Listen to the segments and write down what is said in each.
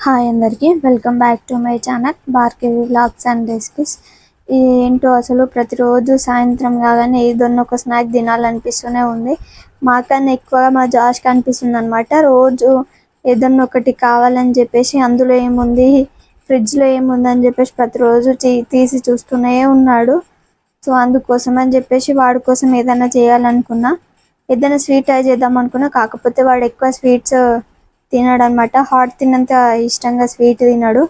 Hi అందరికీ. Welcome back to my channel Bhargavi vlogs and recipes ఏంటో అసలు ప్రతిరోజు సాయంత్రం కాగానే ఏదన్నా ఒక స్నాక్ తినాలనిపిస్తూనే ఉంది. మాకన్నా ఎక్కువగా మా జాష్కి అనిపిస్తుంది అనమాట రోజు ఏదన్నా ఒకటి కావాలని చెప్పేసి అందులో ఏముంది ఫ్రిడ్జ్లో ఏముంది అని చెప్పేసి ప్రతిరోజు తీ- తీసి చూస్తూనే ఉన్నాడు. సో అందుకోసం అని చెప్పేసి వాడి కోసం ఏదైనా చేయాలనుకున్నా ఏదైనా స్వీట్ ట్రై చేద్దాం అనుకున్నా కాకపోతే వాడు ఎక్కువ స్వీట్స్ తినడు అనమాట హాట్ తిన్నంత ఇష్టంగా స్వీట్ తినడు.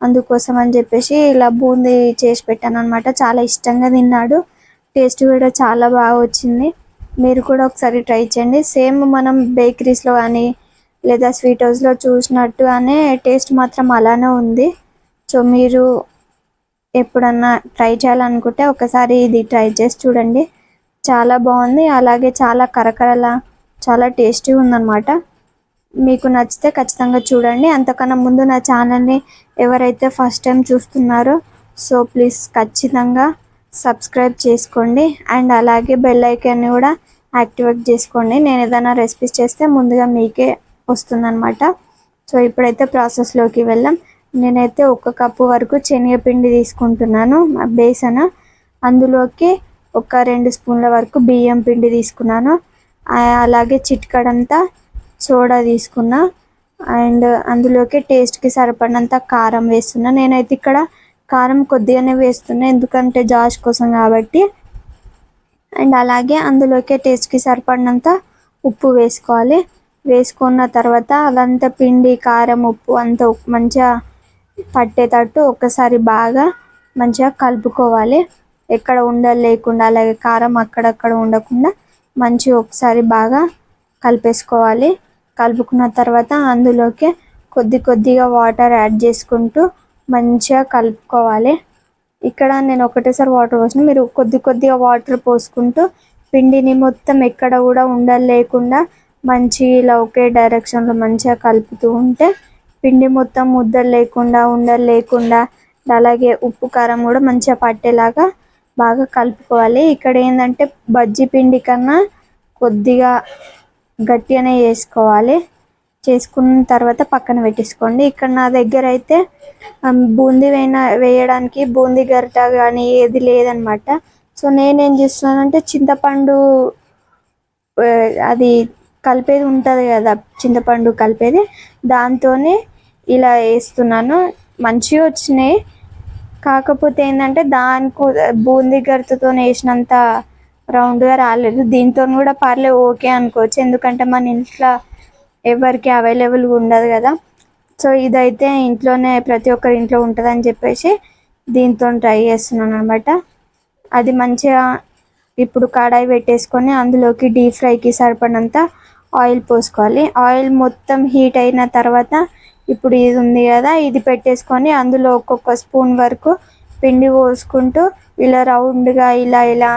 అందుకోసం అని చెప్పేసి ఇలా బూందీ చేసి పెట్టాను అనమాట చాలా ఇష్టంగా తిన్నాడు. టేస్ట్ కూడా చాలా బాగా వచ్చింది. మీరు కూడా ఒకసారి ట్రై చేయండి. సేమ్ మనం బేకరీస్లో కానీ లేదా స్వీట్ హౌస్లో చూసినట్టుగానే టేస్ట్ మాత్రం అలానే ఉంది. సో మీరు ఎప్పుడన్నా ట్రై చేయాలనుకుంటే ఒకసారి ఇది ట్రై చేసి చూడండి. చాలా బాగుంది. అలాగే చాలా కరకరలా చాలా టేస్టీ ఉందన్నమాట మీకు నచ్చితే ఖచ్చితంగా చూడండి. అంతకన్నా ముందు నా ఛానల్ని ఎవరైతే ఫస్ట్ టైం చూస్తున్నారో సో ప్లీజ్ ఖచ్చితంగా సబ్స్క్రైబ్ చేసుకోండి. అండ్ అలాగే బెల్ ఐకాన్ని కూడా యాక్టివేట్ చేసుకోండి. నేను ఏదైనా రెసిపీస్ చేస్తే ముందుగా మీకే వస్తుందన్నమాట. సో ఇప్పుడైతే ప్రాసెస్లోకి వెళ్ళాం నేనైతే ఒక కప్పు వరకు శనగపిండి తీసుకుంటున్నాను బేసన్. అందులోకి ఒక రెండు స్పూన్ల వరకు బియ్యం పిండి తీసుకున్నాను. అలాగే చిట్కడంతా సోడా తీసుకున్నా. అండ్ అందులోకి టేస్ట్కి సరిపడినంత కారం వేస్తున్నా. నేనైతే ఇక్కడ కారం కొద్దిగానే వేస్తున్నా ఎందుకంటే జాష్ కోసం కాబట్టి. అండ్ అలాగే అందులోకి టేస్ట్కి సరిపడినంత ఉప్పు వేసుకోవాలి. వేసుకున్న తర్వాత అదంతా పిండి కారం ఉప్పు అంతా మంచిగా పట్టేటట్టు ఒక్కసారి బాగా మంచిగా కలుపుకోవాలి. ఎక్కడ ఉండలు లేకుండా అలాగే కారం అక్కడక్కడ ఉండకుండా మంచిగా ఒకసారి బాగా కలిపేసుకోవాలి. కలుపుకున్న తర్వాత అందులోకి కొద్ది కొద్దిగా వాటర్ యాడ్ చేసుకుంటూ మంచిగా కలుపుకోవాలి. ఇక్కడ నేను ఒకటేసారి వాటర్ పోసిన. మీరు కొద్ది కొద్దిగా వాటర్ పోసుకుంటూ పిండిని మొత్తం ఎక్కడ కూడా ఉండలు లేకుండా మంచి ఇలా ఒకే డైరెక్షన్లో మంచిగా కలుపుతూ ఉంటే పిండి మొత్తం ముద్దలు లేకుండా ఉండలు లేకుండా అలాగే ఉప్పు కారం కూడా మంచిగా పట్టేలాగా బాగా కలుపుకోవాలి. ఇక్కడ ఏంటంటే బజ్జీ పిండి కన్నా కొద్దిగా గట్టిగానే చేసుకోవాలి చేసుకున్న తర్వాత పక్కన పెట్టేసుకోండి. ఇక్కడ నా దగ్గర అయితే బూందీ వేయన వేయడానికి బూందీ గరిట కానీ ఏది లేదనమాట. సో నేనేం చేస్తున్నానంటే చింతపండు అది కలిపేది ఉంటుంది కదా చింతపండు కలిపేది. దాంతోనే ఇలా వేస్తున్నాను. మంచిగా వచ్చినాయి. కాకపోతే ఏంటంటే దానికి బూందీ గరిటతో వేసినంత రౌండ్గా రాలేదు. దీంతో కూడా పర్లే ఓకే అనుకోవచ్చు. ఎందుకంటే మన ఇంట్లో ఎవరికి అవైలబుల్గా ఉండదు కదా. సో ఇదైతే ఇంట్లోనే ప్రతి ఒక్కరి ఇంట్లో ఉంటుందని చెప్పేసి దీంతో ట్రై చేస్తున్నాను అనమాట అది మంచిగా ఇప్పుడు కడాయి పెట్టేసుకొని అందులోకి డీప్ ఫ్రైకి సరిపడినంత ఆయిల్ పోసుకోవాలి. ఆయిల్ మొత్తం హీట్ అయిన తర్వాత ఇప్పుడు ఇది ఉంది కదా ఇది పెట్టేసుకొని అందులో ఒక్కొక్క స్పూన్ వరకు పిండి పోసుకుంటూ ఇలా రౌండ్గా ఇలా ఇలా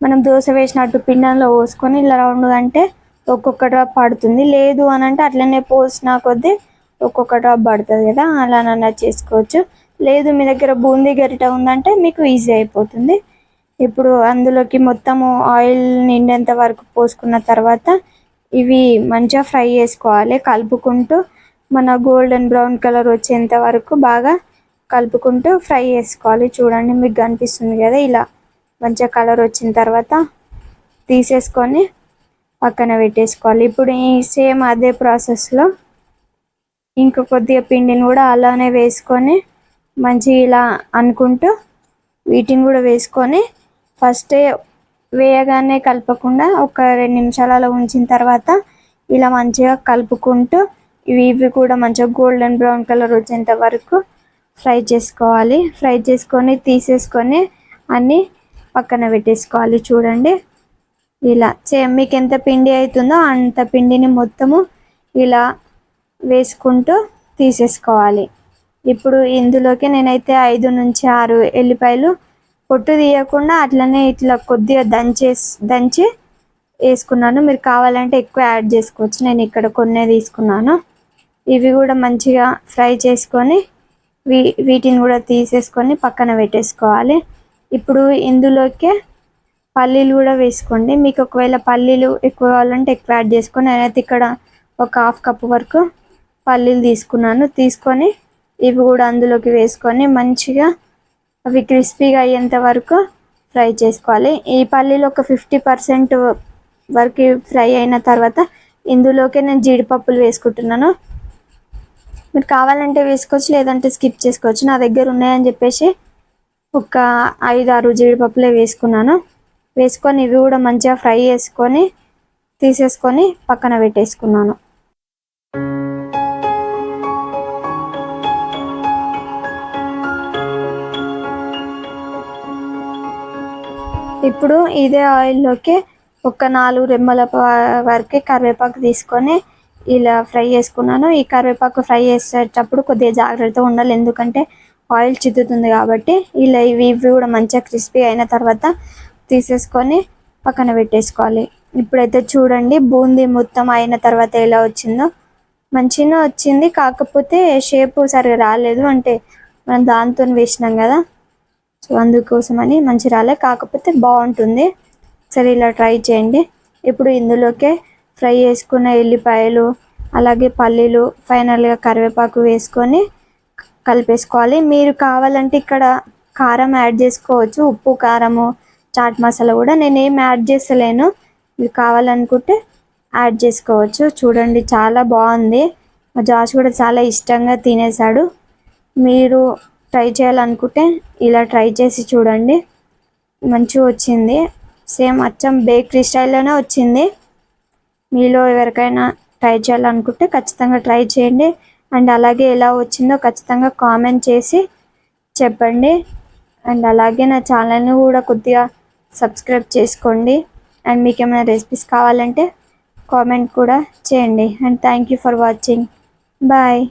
మనం దోశ వేసినట్టు పిండంలో పోసుకొని ఇలా రౌండ్గా అంటే ఒక్కొక్క డ్రాప్ పడుతుంది. లేదు అని అంటే అట్లనే పోసిన కొద్దీ ఒక్కొక్క డ్రాప్ పడుతుంది కదా అలానన్నా చేసుకోవచ్చు. లేదు మీ దగ్గర బూందీ గరిట ఉందంటే మీకు ఈజీ అయిపోతుంది. ఇప్పుడు అందులోకి మొత్తము ఆయిల్ నిండేంత వరకు పోసుకున్న తర్వాత ఇవి మంచిగా ఫ్రై చేసుకోవాలి. కలుపుకుంటూ మన గోల్డెన్ బ్రౌన్ కలర్ వచ్చేంత వరకు బాగా కలుపుకుంటూ ఫ్రై చేసుకోవాలి. చూడండి మీకు కనిపిస్తుంది కదా ఇలా. మంచిగా కలర్ వచ్చిన తర్వాత తీసేసుకొని పక్కన పెట్టేసుకోవాలి. ఇప్పుడు ఈ సేమ్ అదే ప్రాసెస్లో ఇంక కొద్దిగా పిండిని కూడా అలానే వేసుకొని మంచి ఇలా అనుకుంటూ వీటిని కూడా వేసుకొని ఫస్ట్ వేయగానే కలపకుండా ఒక రెండు నిమిషాలు అలా ఉంచిన తర్వాత ఇలా మంచిగా కలుపుకుంటూ ఇవి ఇవి కూడా మంచిగా గోల్డెన్ బ్రౌన్ కలర్ వచ్చేంత వరకు ఫ్రై చేసుకోవాలి. ఫ్రై చేసుకొని తీసేసుకొని అన్నీ పక్కన పెట్టేసుకోవాలి చూడండి. ఇలా చే మీకు ఎంత పిండి అవుతుందో అంత పిండిని మొత్తము ఇలా వేసుకుంటూ తీసేసుకోవాలి. ఇప్పుడు ఇందులోకి నేనైతే ఐదు నుంచి ఆరు ఎల్లిపాయలు పొట్టు తీయకుండా అట్లనే ఇట్లా కొద్దిగా దంచేసి దంచి వేసుకున్నాను. మీరు కావాలంటే ఎక్కువ యాడ్ చేసుకోవచ్చు. నేను ఇక్కడ కొన్నే తీసుకున్నాను. ఇవి కూడా మంచిగా ఫ్రై చేసుకొని వీ వీటిని కూడా తీసేసుకొని పక్కన పెట్టేసుకోవాలి. ఇప్పుడు ఇందులోకే పల్లీలు కూడా వేసుకోండి. మీకు ఒకవేళ పల్లీలు ఎక్కువ కావాలంటే ఎక్కువ యాడ్ చేసుకొని నేనైతే ఇక్కడ ఒక హాఫ్ కప్ వరకు పల్లీలు తీసుకున్నాను. తీసుకొని ఇవి కూడా అందులోకి వేసుకొని మంచిగా అవి క్రిస్పీగా అయ్యేంత వరకు ఫ్రై చేసుకోవాలి. ఈ పల్లీలు ఒక ఫిఫ్టీ పర్సెంట్ వరకు ఫ్రై అయిన తర్వాత ఇందులోకే నేను జీడిపప్పులు వేసుకుంటున్నాను. మీరు కావాలంటే వేసుకోవచ్చు లేదంటే స్కిప్ చేసుకోవచ్చు. నా దగ్గర ఉన్నాయని చెప్పేసి ఒక ఐదు ఆరు జీడిపప్పులే వేసుకున్నాను. వేసుకొని ఇవి కూడా మంచిగా ఫ్రై చేసుకొని తీసేసుకొని పక్కన పెట్టేసుకున్నాను. ఇప్పుడు ఇదే ఆయిల్లోకి ఒక నాలుగు రెమ్మల వరకు వరకే కరివేపాకు తీసుకొని ఇలా ఫ్రై చేసుకున్నాను. ఈ కరివేపాకు ఫ్రై చేసేటప్పుడు కొద్దిగా జాగ్రత్తగా ఉండాలి. ఎందుకంటే ఆయిల్ చిత్తుతుంది కాబట్టి ఇలా ఇవి ఇవి కూడా మంచిగా క్రిస్పీ అయిన తర్వాత తీసేసుకొని పక్కన పెట్టేసుకోవాలి. ఇప్పుడైతే చూడండి బూందీ మొత్తం అయిన తర్వాత ఎలా వచ్చిందో. మంచిగా వచ్చింది కాకపోతే షేప్ సరిగా రాలేదు. అంటే మనం దాంతో వేసినాం కదా సో అందుకోసమని మంచి రాలే కాకపోతే బాగుంటుంది. సరే ఇలా ట్రై చేయండి. ఇప్పుడు ఇందులోకే ఫ్రై చేసుకున్న ఎల్లిపాయలు అలాగే పల్లీలు ఫైనల్గా కరివేపాకు వేసుకొని కలిపేసుకోవాలి. మీరు కావాలంటే ఇక్కడ కారం యాడ్ చేసుకోవచ్చు. ఉప్పు కారము చాట్ మసాలా కూడా నేను ఏం యాడ్ చేస్తలేను. మీరు కావాలనుకుంటే యాడ్ చేసుకోవచ్చు. చూడండి చాలా బాగుంది. మా జాస్ కూడా చాలా ఇష్టంగా తినేశాడు. మీరు ట్రై చేయాలనుకుంటే ఇలా ట్రై చేసి చూడండి. మంచిగా వచ్చింది. సేమ్ అచ్చం బేకరీ స్టైల్లోనే వచ్చింది. మీలో ఎవరికైనా ట్రై చేయాలనుకుంటే ఖచ్చితంగా ట్రై చేయండి. అండ్ అలాగే ఎలా వచ్చిందో ఖచ్చితంగా కామెంట్ చేసి చెప్పండి. అండ్ అలాగే నా ఛానల్ని కూడా కొద్దిగా సబ్స్క్రైబ్ చేసుకోండి. అండ్ మీకు ఏమైనా రెసిపీస్ కావాలంటే కామెంట్ కూడా చేయండి. And thank you for watching. Bye.